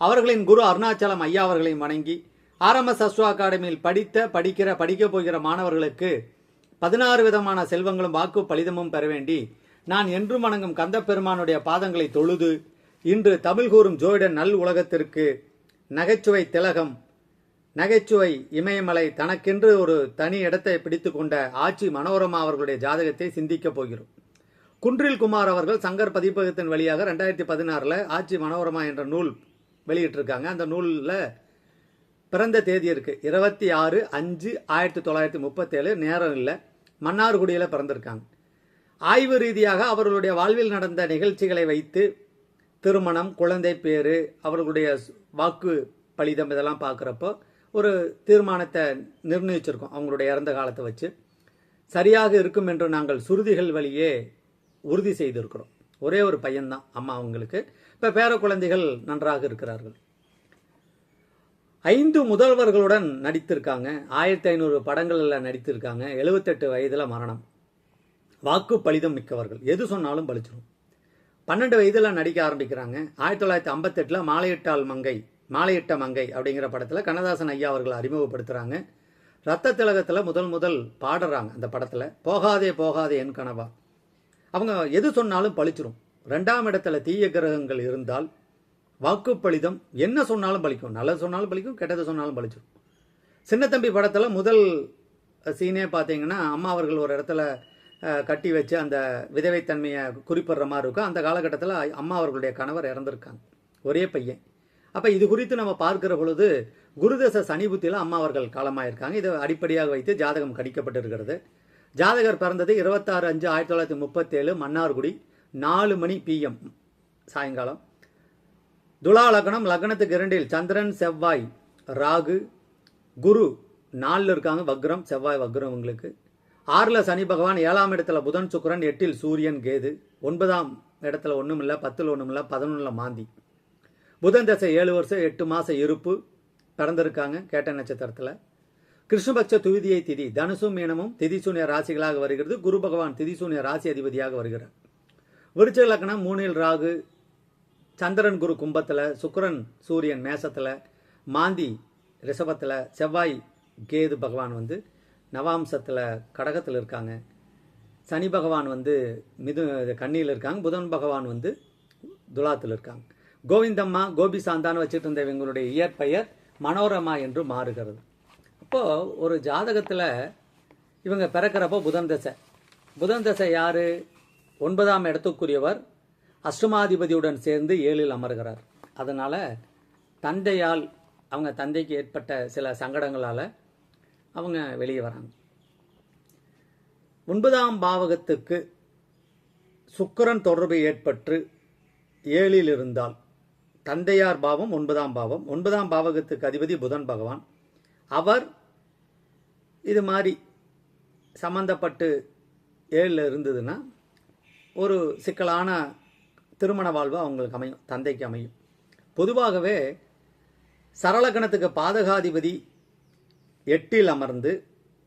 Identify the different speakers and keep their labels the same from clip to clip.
Speaker 1: அவர்களின் குரு அருணாச்சலம் ஐயா அவர்களையும் வணங்கி ஆர்எம்எஸ் அஸ்வா அகாடமியில் படித்த படிக்கிற படிக்கப் போகிற மாணவர்களுக்கு பதினாறு விதமான செல்வங்களும் வாக்கு பலிதமும் பெற வேண்டி நான் என்றும் வணங்கும் கந்தப்பெருமானுடைய பாதங்களை தொழுது இன்று தமிழ் கூறும் ஜோயிட நல் உலகத்திற்கு நகைச்சுவை திலகம் நகைச்சுவை இமயமலை தனக்கென்று ஒரு தனி இடத்தை பிடித்து கொண்ட ஆட்சி மனோரமா அவர்களுடைய ஜாதகத்தை சிந்திக்கப் போகிறோம். குன்றில் குமார் அவர்கள் சங்கர் பதிப்பகத்தின் வழியாக ரெண்டாயிரத்தி பதினாறில் ஆட்சி மனோரமா என்ற நூல் வெளியிட்டிருக்காங்க. அந்த நூலில் பிறந்த தேதி இருக்குது இருபத்தி ஆறு அஞ்சு ஆயிரத்தி தொள்ளாயிரத்தி முப்பத்தேழு நேரம் இல்லை. மன்னார்குடியில் பிறந்திருக்காங்க. ஆய்வு ரீதியாக அவர்களுடைய வாழ்வில் நடந்த நிகழ்ச்சிகளை வைத்து திருமணம் குழந்தை பேரு அவர்களுடைய வாக்கு பலிதம் இதெல்லாம் பார்க்குறப்போ ஒரு தீர்மானத்தை நிர்ணயிச்சிருக்கோம் அவங்களுடைய இறந்த காலத்தை வச்சு. சரியாக இருக்கும் என்று நாங்கள் சுருதிகள் வழியே உறுதி செய்திருக்கிறோம். ஒரே ஒரு பையன்தான் அம்மா அவங்களுக்கு. இப்போ பேர குழந்தைகள் நன்றாக இருக்கிறார்கள். ஐந்து முதல்வர்களுடன் நடித்திருக்காங்க. ஆயிரத்தி ஐநூறு படங்களில் நடித்திருக்காங்க. எழுபத்தெட்டு வயதில் மரணம். வாக்கு பலிதம் மிக்கவர்கள். எது சொன்னாலும் பலிச்சிடும் பன்னெண்டு வயதில் நடிக்க ஆரம்பிக்கிறாங்க. ஆயிரத்தி தொள்ளாயிரத்தி ஐம்பத்தெட்டில் மாலையிட்டால் மங்கை மாலையிட்ட மங்கை அப்படிங்கிற படத்தில் கண்ணதாசன் ஐயா அவர்கள் அறிமுகப்படுத்துகிறாங்க ரத்த திலகத்தில் முதல் முதல் பாடுறாங்க அந்த படத்தில். போகாதே போகாதே என் கனவா. அவங்க எது சொன்னாலும் பழிச்சிரும். ரெண்டாம் இடத்துல தீய கிரகங்கள் இருந்தால் வாக்குப்பளிதம் என்ன சொன்னாலும் பழிக்கும். நல்லது சொன்னாலும் பலிக்கும் கெட்டது சொன்னாலும் பலிச்சிரும் சின்னத்தம்பி படத்தில் முதல் சீனே பார்த்தீங்கன்னா அம்மா அவர்கள் ஒரு இடத்துல கட்டி வச்சு அந்த விதவைத்தன்மையை குறிப்பிடுற மாதிரி இருக்கும். அந்த காலகட்டத்தில் அம்மா அவர்களுடைய கணவர் இறந்துருக்காங்க. ஒரே பையன். அப்போ இது குறித்து நம்ம பார்க்கிற பொழுது குருதச சனி புத்தியில் அம்மா அவர்கள் காலமாயிருக்காங்க. இதை அடிப்படையாக வைத்து ஜாதகம் கடிக்கப்பட்டிருக்கிறது ஜாதகர் பிறந்தது இருபத்தாறு அஞ்சு ஆயிரத்தி தொள்ளாயிரத்தி முப்பத்தேழு மன்னார்குடி நாலு மணி பிஎம் சாயங்காலம். துலா லக்னம் லக்னத்துக்கு இரண்டில் சந்திரன் செவ்வாய் ராகு குரு நாலில் இருக்காங்க வக்ரம் செவ்வாய் வக்ரம் உங்களுக்கு ஆறில் சனி பகவான் ஏழாம் இடத்துல புதன் சுக்கரன் எட்டில் சூரியன் கேது. ஒன்பதாம் இடத்துல ஒன்றும் இல்லை பத்தில் ஒன்றும் இல்லை பதினொன்றில் மாந்தி. புதன் தசை ஏழு வருஷம் எட்டு மாதம் இருப்பு பிறந்திருக்காங்க கேட்ட நட்சத்திரத்தில். கிருஷ்ணபக்ஷ துவிதியை திதி தனுசும் மீனமும் திதிசூன்ய ராசிகளாக வருகிறது. குரு பகவான் திதிசூன்ய ராசி அதிபதியாக வருகிறார். விருச்ச லக்னம் மூணில் ராகு சந்திரன் குரு கும்பத்தில் சுக்கரன் சூரியன் மேசத்தில் மாந்தி ரிஷபத்தில் செவ்வாய் கேது பகவான் வந்து நவாம்சத்தில் கடகத்தில் இருக்காங்க. சனி பகவான் வந்து மிது கண்ணியில் இருக்காங்க. புதன் பகவான் வந்து துலாத்தில் இருக்காங்க. கோவிந்தம்மா கோபி சாந்தான்னு வச்சுட்டு இருந்த இவங்களுடைய இயற்பெயர் மனோரமா என்று மாறுகிறது. இப்போது ஒரு ஜாதகத்தில் இவங்க பிறக்கிறப்போ புதன் தசை. புதன் தசை யார்? ஒன்பதாம் இடத்துக்குரியவர் அஷ்டமாதிபதியுடன் சேர்ந்து ஏழில் அமர்கிறார். அதனால் தந்தையால் அவங்க தந்தைக்கு ஏற்பட்ட சில சங்கடங்களால் அவங்க வெளியே வராங்க. ஒன்பதாம் பாவகத்துக்கு சுக்கிரன் தொடர்பு ஏற்பட்டு ஏழில் இருந்தால் தந்தையார் பாவம் ஒன்பதாம் பாவம். ஒன்பதாம் பாவகத்துக்கு அதிபதி புதன் பகவான். அவர் இது மாதிரி சம்பந்தப்பட்டு ஏழில் இருந்ததுன்னா ஒரு சிக்கலான திருமண வாழ்வு அவங்களுக்கு அமையும் தந்தைக்கு அமையும். பொதுவாகவே சரலக்கணத்துக்கு பாதகாதிபதி எட்டில் அமர்ந்து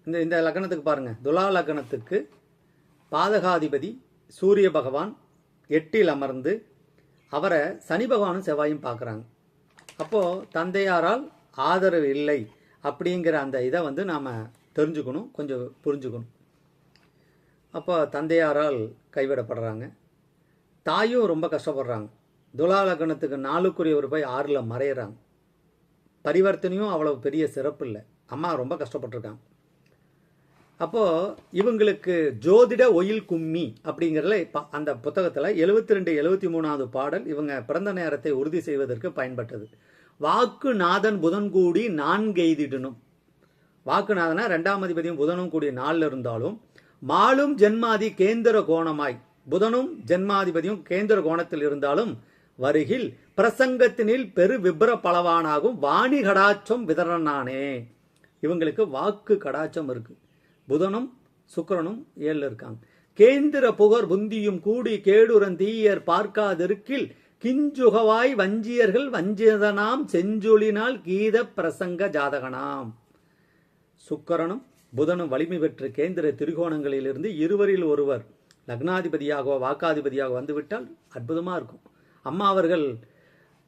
Speaker 1: இந்த இந்த லக்னத்துக்கு பாருங்கள் துலா லக்னத்துக்கு பாதகாதிபதி சூரிய பகவான் எட்டில் அமர்ந்து அவரை சனி பகவானும் செவ்வாயும் பார்க்குறாங்க. அப்போது தந்தையாரால் ஆதரவு இல்லை. அப்படிங்கிற அந்த இதை வந்து நாம் தெரிஞ்சுக்கணும் கொஞ்சம் புரிஞ்சுக்கணும். அப்போ தந்தையாரால் கைவிடப்படுறாங்க. தாயும் ரொம்ப கஷ்டப்படுறாங்க. துலா லக்னத்துக்கு நாலுக்குரியவர் போய் ஆறில் மறையிறாங்க. பரிவர்த்தனையும் அவ்வளோ பெரிய சிறப்பு இல்லை. அம்மா ரொம்ப கஷ்டப்பட்டிருக்காங்க. அப்போது இவங்களுக்கு ஜோதிட ஒயில் கும்மி அப்படிங்கிறதுல இப்ப அந்த புத்தகத்தில் எழுபத்தி ரெண்டு எழுபத்தி மூணாவது பாடல் இவங்க பிறந்த நேரத்தை உறுதி செய்வதற்கு பயன்பட்டது. வாக்கு நாதன் புதன் கூடி நான்கெய்திடணும் வாக்குநாதனா ரெண்டாம் அதிபதியும் புதனும் கூடிய நாளில் இருந்தாலும் மாலும் ஜென்மாதி கேந்திர கோணமாய் புதனும் ஜென்மாதிபதியும் கேந்திர கோணத்தில் இருந்தாலும் வருகில் பிரசங்கத்தினில் பெரு விபர பலவானாகும் வாணி கடாச்சம் விதரனானே இவங்களுக்கு வாக்கு கடாச்சம் இருக்கு. புதனும் சுக்கரனும் ஏழில் இருக்காங்க. கேந்திர புகர் புந்தியும் கூடி கேடுரன் தீயர் பார்க்காதிருக்கில் கிஞ்சுகவாய் வஞ்சியர்கள் வஞ்சியதனாம் செஞ்சொலினால் கீத பிரசங்க ஜாதகனாம். சுக்கரனும் புதனும் வலிமை பெற்று கேந்திர திரிகோணங்களிலிருந்து இருவரில் ஒருவர் லக்னாதிபதியாகவோ வாக்காதிபதியாக வந்துவிட்டால் அற்புதமாக இருக்கும். அம்மா அவர்கள்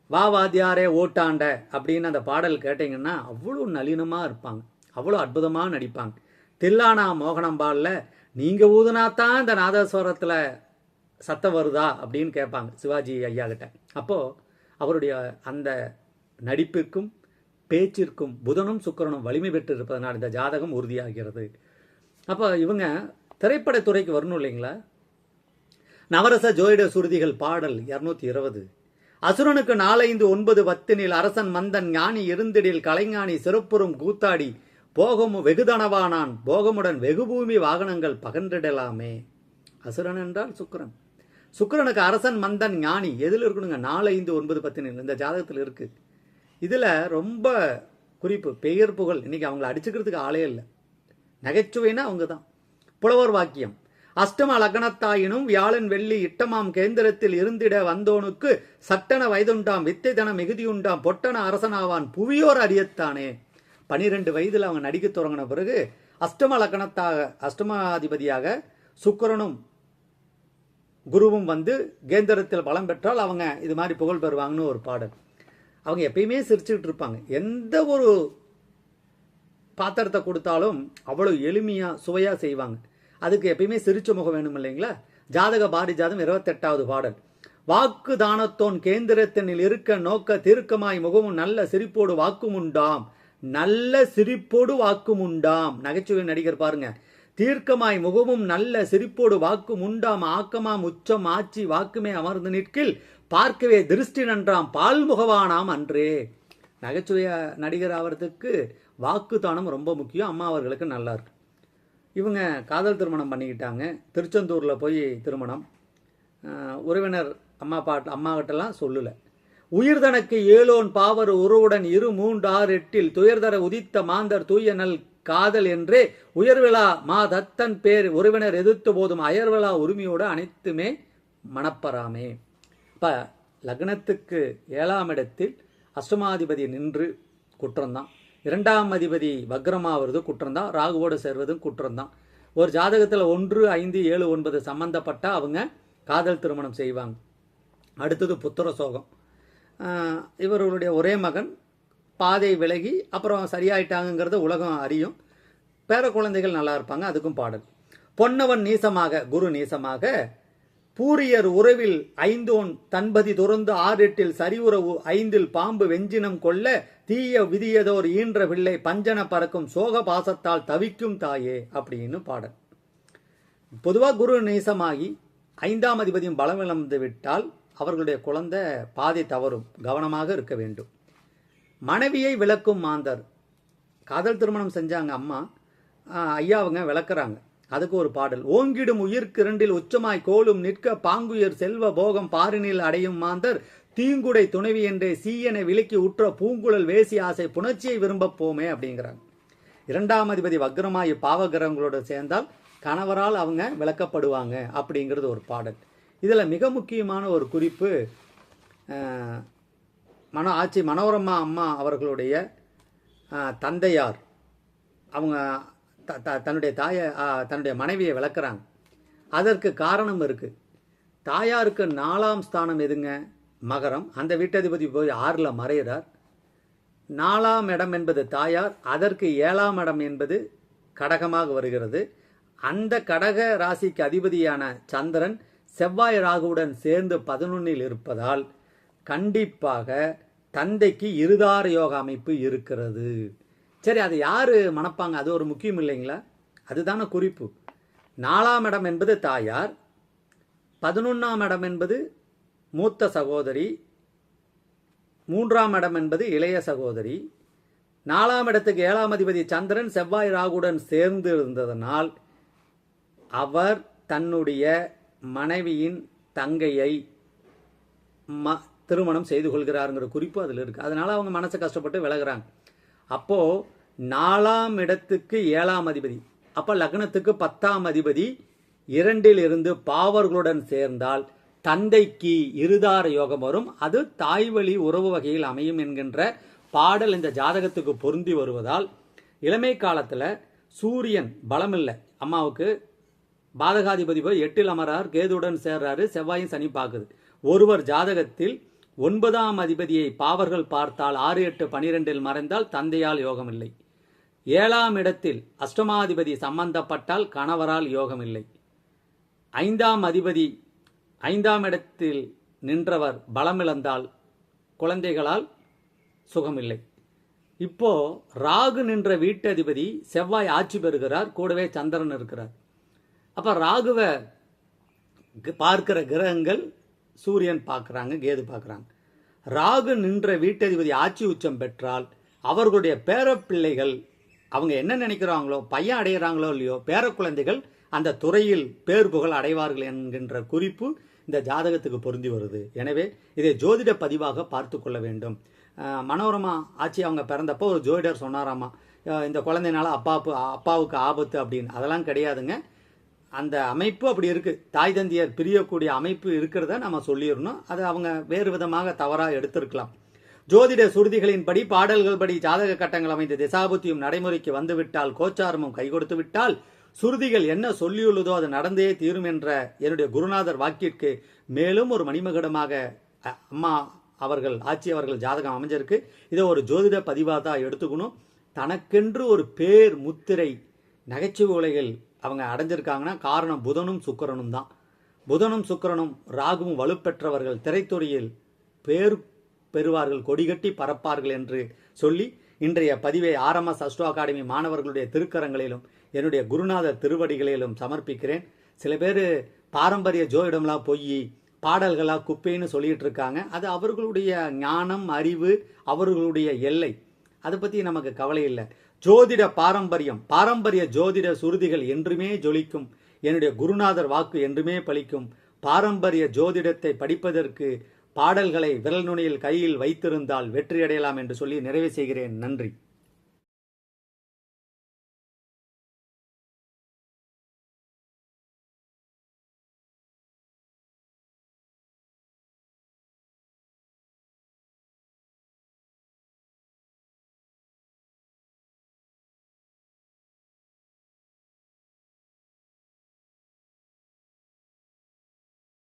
Speaker 1: வா வாத்தியாரே ஓட்டாண்ட அப்படின்னு அந்த பாடல் கேட்டிங்கன்னா அவ்வளோ நளினமாக இருப்பாங்க. அவ்வளோ அற்புதமாக நடிப்பாங்க. தில்லானா மோகனம்பாலில் நீங்கள் ஊதுனாத்தான் இந்த நாதஸ்வரத்தில் சத்தம் வருதா அப்படின்னு கேட்பாங்க சிவாஜி ஐயா கிட்ட அப்போது அவருடைய அந்த நடிப்பிற்கும் பேச்சிற்கும் புதனும் சுக்கிரனும் வலிமை பெற்று இருப்பதனால் இந்த ஜாதகம் உறுதியாகிறது. அப்போ இவங்க திரைப்படத்துறைக்கு வரணும் இல்லைங்களா? நவரச ஜோதிட சுருதிகள் பாடல் இரநூத்தி இருபது. அசுரனுக்கு நாலைந்து ஒன்பது பத்தினில் அரசன் மந்தன் ஞானி இருந்திடில் கலைஞானி சிறப்புறும் கூத்தாடி போகமு வெகுதனவானான். போகமுடன் வெகுபூமி வாகனங்கள் பகன்றிடலாமே. அசுரன் என்றால் சுக்கிரன். சுக்கிரனுக்கு அரசன் மந்தன் ஞானி. எதில் இருக்கணுங்க? நாலு ஐந்து ஒன்பது பத்தினில் இந்த ஜாதகத்தில் இருக்கு. இதில் ரொம்ப குறிப்பு பெயர் புகழ். இன்னைக்கு அவங்கள அடிச்சுக்கிறதுக்கு ஆளே இல்லை. நகைச்சுவைனா அவங்க தான். புலவர் வாக்கியம். அஷ்டம லக்னத்தாயினும் வியாழன் வெள்ளி இட்டமாம் கேந்திரத்தில் இருந்திட வந்தோனுக்கு சட்டன வயதுண்டாம் வித்தை தன மிகுதியுண்டாம் பொட்டன அரசனாவான் புவியோர் அறியத்தானே. பனிரெண்டு வயதில் அவங்க நடிக்க தொடங்கின பிறகு அஷ்டம லக்னத்தாக அஷ்டமாதிபதியாக சுக்கிரனும் குருவும் வந்து கேந்திரத்தில் பலம் பெற்றால் அவங்க இது மாதிரி புகழ் பெறுவாங்கன்னு ஒரு பாடல். அவங்க எப்பயுமே சிரிச்சுக்கிட்டு இருப்பாங்க. எந்த ஒரு பாத்திரத்தை கொடுத்தாலும் அவ்வளோ எளிமையாக சுவையாக செய்வாங்க. அதுக்கு எப்பயுமே சிரிச்ச முகம் வேணும் இல்லைங்களா? ஜாதக பாரிஜாதம் இருபத்தெட்டாவது பாடல். வாக்கு தானத்தோன் கேந்திரத்தினில் இருக்க நோக்க தீர்க்கமாய் முகமும் நல்ல சிரிப்போடு வாக்கும் உண்டாம் நல்ல சிரிப்போடு வாக்கும் உண்டாம் நகைச்சுவை நடிகர் பாருங்க. தீர்க்கமாய் முகமும் நல்ல சிரிப்போடு வாக்கும் உண்டாம் ஆக்கமாம் உச்சம் ஆச்சி வாக்குமே அமர்ந்து நிற்கில். பார்க்கவே திருஷ்டி நன்றாம் பால் முகவானாம் அன்றே. நகைச்சுவை நடிகர் ஆவறதுக்கு வாக்குத்தானம் ரொம்ப முக்கியம். அம்மா அவர்களுக்கு நல்லா இருக்கு. இவங்க காதல் திருமணம் பண்ணிக்கிட்டாங்க. திருச்செந்தூரில் போய் திருமணம். உறவினர் அம்மா பாட்டு அம்மா கிட்டலாம் சொல்லலை. உயிர் தனக்கு ஏலோன் பாவர் உருவுடன் இரு மூன்று ஆறு எட்டில் துயர்தர உதித்த மாந்தர் தூய நல் காதல் என்றே உயர்விழா மா தத்தன் பேர் உறவினர் எதிர்த்த போதும் அயர்விழா உரிமையோடு அனைத்துமே மணப்பராமே. இப்போ லக்னத்துக்கு ஏழாம் இடத்தில் அஷ்டமாதிபதி நின்று குற்றம்தான் இரண்டாம் அதிபதி வக்ரமாவது குற்றம்தான் ராகுவோடு சேர்வதும் குற்றம்தான் ஒரு ஜாதகத்தில் ஒன்று ஐந்து ஏழு ஒன்பது சம்பந்தப்பட்ட அவங்க காதல் திருமணம் செய்வாங்க. அடுத்தது புத்திர சோகம். இவர்களுடைய ஒரே மகன் பாதை விலகி அப்புறம் சரியாயிட்டாங்கிறத உலகம் அறியும். பேர குழந்தைகள் நல்லா இருப்பாங்க அதுக்கும் பாடல். பொன்னவன் நீசமாக குரு நீசமாக பூரியர் உறவில் ஐந்தோன் தன்பதி துறந்து ஆறெட்டில் சரிவுறவு ஐந்தில் பாம்பு வெஞ்சினம் கொள்ள தீய விதியதோர் ஈன்ற பிள்ளை பஞ்சன பறக்கும் சோக பாசத்தால் தவிக்கும் தாயே அப்படின்னு பாடல். பொதுவாக குரு நேசமாகி ஐந்தாம் அதிபதியும் பலம் இழந்து விட்டால் அவர்களுடைய குழந்தை பாதை தவறும் கவனமாக இருக்க வேண்டும். மனைவியை விளக்கும் மாந்தர். காதல் திருமணம் செஞ்சாங்க அம்மா. ஐயாவுங்க ஐயா அவங்க விளக்குறாங்க. அதுக்கு ஒரு பாடல். ஓங்கிடும் உயிர்க்கிரண்டில் உச்சமாய் கோலும் நிற்க பாங்குயர் செல்வ போகம் பாரினில் அடையும் மாந்தர். தீங்குடை துணைவி என்றே சீயனை விலக்கி உற்ற பூங்குழல் வேசி ஆசை புணர்ச்சியை விரும்பப் போமே அப்படிங்கிறாங்க. இரண்டாம் அதிபதி வக்ரமாயி பாவகிரகங்களோடு சேர்ந்தால் கணவரால் அவங்க விளக்கப்படுவாங்க அப்படிங்கிறது ஒரு பாடல். இதில் மிக முக்கியமான ஒரு குறிப்பு மனோ ஆட்சி மனோரமா அம்மா அவர்களுடைய தந்தையார். அவங்க த த தன்னுடைய தாயை தன்னுடைய மனைவியை விளக்குறாங்க அதற்கு காரணம் இருக்குது தாயாருக்கு நாலாம் ஸ்தானம் எதுங்க? மகரம். அந்த வீட்டதிபதி போய் ஆறில் மறையிறார். நாலாம் இடம் என்பது தாயார் அதற்கு ஏழாம் இடம் என்பது கடகமாக வருகிறது. அந்த கடக ராசிக்கு அதிபதியான சந்திரன் செவ்வாய் ராகுவுடன் சேர்ந்து பதினொன்னில் இருப்பதால் கண்டிப்பாக தந்தைக்கு இருதார யோக அமைப்பு இருக்கிறது. சரி அது யார் மணப்பாங்க? அது ஒரு முக்கியம் இல்லைங்களா? அதுதானே குறிப்பு. நாலாம் இடம் என்பது தாயார் பதினொன்றாம் இடம் என்பது மூத்த சகோதரி மூன்றாம் இடம் என்பது இளைய சகோதரி. நாலாம் இடத்துக்கு ஏழாம் அதிபதி சந்திரன் செவ்வாய் ராகுடன் சேர்ந்து இருந்ததனால் அவர் தன்னுடைய மனைவியின் தங்கையை ம திருமணம் செய்து கொள்கிறாருங்கிற குறிப்பு அதில் இருக்குது அதனால் அவங்க மனசை கஷ்டப்பட்டு விலகிறாங்க. அப்போது நாலாம் இடத்துக்கு ஏழாம் அதிபதி அப்போ லக்னத்துக்கு பத்தாம் அதிபதி இரண்டில் இருந்து பாவர்களுடன் சேர்ந்தால் தந்தைக்கு இருதார யோகம் வரும். அது தாய்வழி உறவு வகையில் அமையும் என்கின்ற பாடல் இந்த ஜாதகத்துக்கு பொருந்தி வருவதால் இளமை காலத்தில் சூரியன் பலம் இல்லை அம்மாவுக்கு பாதகாதிபதி போய் எட்டில் அமரார் கேதுடன் சேர்றாரு செவ்வாயும் சனி பார்க்குது. ஒருவர் ஜாதகத்தில் ஒன்பதாம் அதிபதியை பாவர்கள் பார்த்தால் ஆறு எட்டு பனிரெண்டில் மறைந்தால் தந்தையால் யோகமில்லை. ஏழாம் இடத்தில் அஷ்டமாதிபதி சம்பந்தப்பட்டால் கணவரால் யோகம் இல்லை ஐந்தாம் அதிபதி ஐந்தாம் இடத்தில் நின்றவர் பலமிழந்தால் குழந்தைகளால் சுகமில்லை. இப்போ ராகு நின்ற வீட்டதிபதி செவ்வாய் ஆட்சி பெறுகிறார் கூடவே சந்திரன் இருக்கிறார். அப்போ ராகுவை க- பார்க்கிற கிரகங்கள் சூரியன் பார்க்குறாங்க கேது பார்க்குறாங்க. ராகு நின்ற வீட்டதிபதி ஆட்சி உச்சம் பெற்றால் அவர்களுடைய பேரப்பிள்ளைகள் அவங்க என்ன நினைக்கிறாங்களோ பையன் அடைகிறாங்களோ இல்லையோ பேர குழந்தைகள் அந்த துறையில் பேர் புகழ் அடைவார்கள் என்கின்ற குறிப்பு இந்த ஜாதகத்துக்கு பொருந்தி வருது. எனவே இதை ஜோதிட பதிவாக பார்த்து கொள்ள வேண்டும். மனோரமா ஆட்சி அவங்க பிறந்தப்போ ஒரு ஜோதிடர் சொன்னாராமா இந்த குழந்தைனால அப்பா அப்பாவுக்கு ஆபத்து அப்படின்னு. அதெல்லாம் கிடையாதுங்க. அந்த அமைப்பு அப்படி இருக்கு. தாய் தந்தையர் பிரியக்கூடிய அமைப்பு இருக்கிறத நம்ம சொல்லிடணும். அதை அவங்க வேறு விதமாக தவறாக எடுத்திருக்கலாம். ஜோதிட சுருதிகளின்படி பாடல்கள் படி ஜாதக கட்டங்கள் அமைந்த திசாபுத்தியும் நடைமுறைக்கு வந்துவிட்டால் கோச்சாரமும் கை கொடுத்து விட்டால் சுருதிகள் என்ன சொல்லியுள்ளதோ அது நடந்தே தீரும் என்ற என்னுடைய குருநாதர் வாக்கிற்கு மேலும் ஒரு மணிமகுடமாக அம்மா அவர்கள் ஆட்சி அவர்கள் ஜாதகம் அமைஞ்சிருக்கு. இதை ஒரு ஜோதிட பதிவாக தான் எடுத்துக்கணும். தனக்கென்று ஒரு பேர் முத்திரை நகைச்சுவை உலகில் அவங்க அடைஞ்சிருக்காங்கன்னா காரணம் புதனும் சுக்கிரனும் தான். புதனும் சுக்கிரனும் ராகுவும் வலுப்பெற்றவர்கள். திரைத்துறையில் பேர் பெறுவார்கள் கொடிகட்டி பறப்பார்கள் என்று சொல்லி இன்றைய பதிவை ஆர்எம்எஸ் அஸ்ட்ரோ அகாடமி மாணவர்களுடைய திருக்கரங்களிலும் என்னுடைய குருநாதர் திருவடிகளிலும் சமர்ப்பிக்கிறேன். சில பேர் பாரம்பரிய ஜோதிடம்லாம் பொய் பாடல்களாக குப்பைன்னு சொல்லிட்டு இருக்காங்க. அது அவர்களுடைய ஞானம் அறிவு அவர்களுடைய எல்லை. அதை பற்றி நமக்கு கவலை இல்லை. ஜோதிட பாரம்பரியம் பாரம்பரிய ஜோதிட சுருதிகள் என்றுமே ஜொலிக்கும். என்னுடைய குருநாதர் வாக்கு என்றுமே பலிக்கும். பாரம்பரிய ஜோதிடத்தை படிப்பதற்கு பாடல்களை விரல் நுனியில் கையில் வைத்திருந்தால் வெற்றியடையலாம் என்று சொல்லி நிறைவு செய்கிறேன். நன்றி.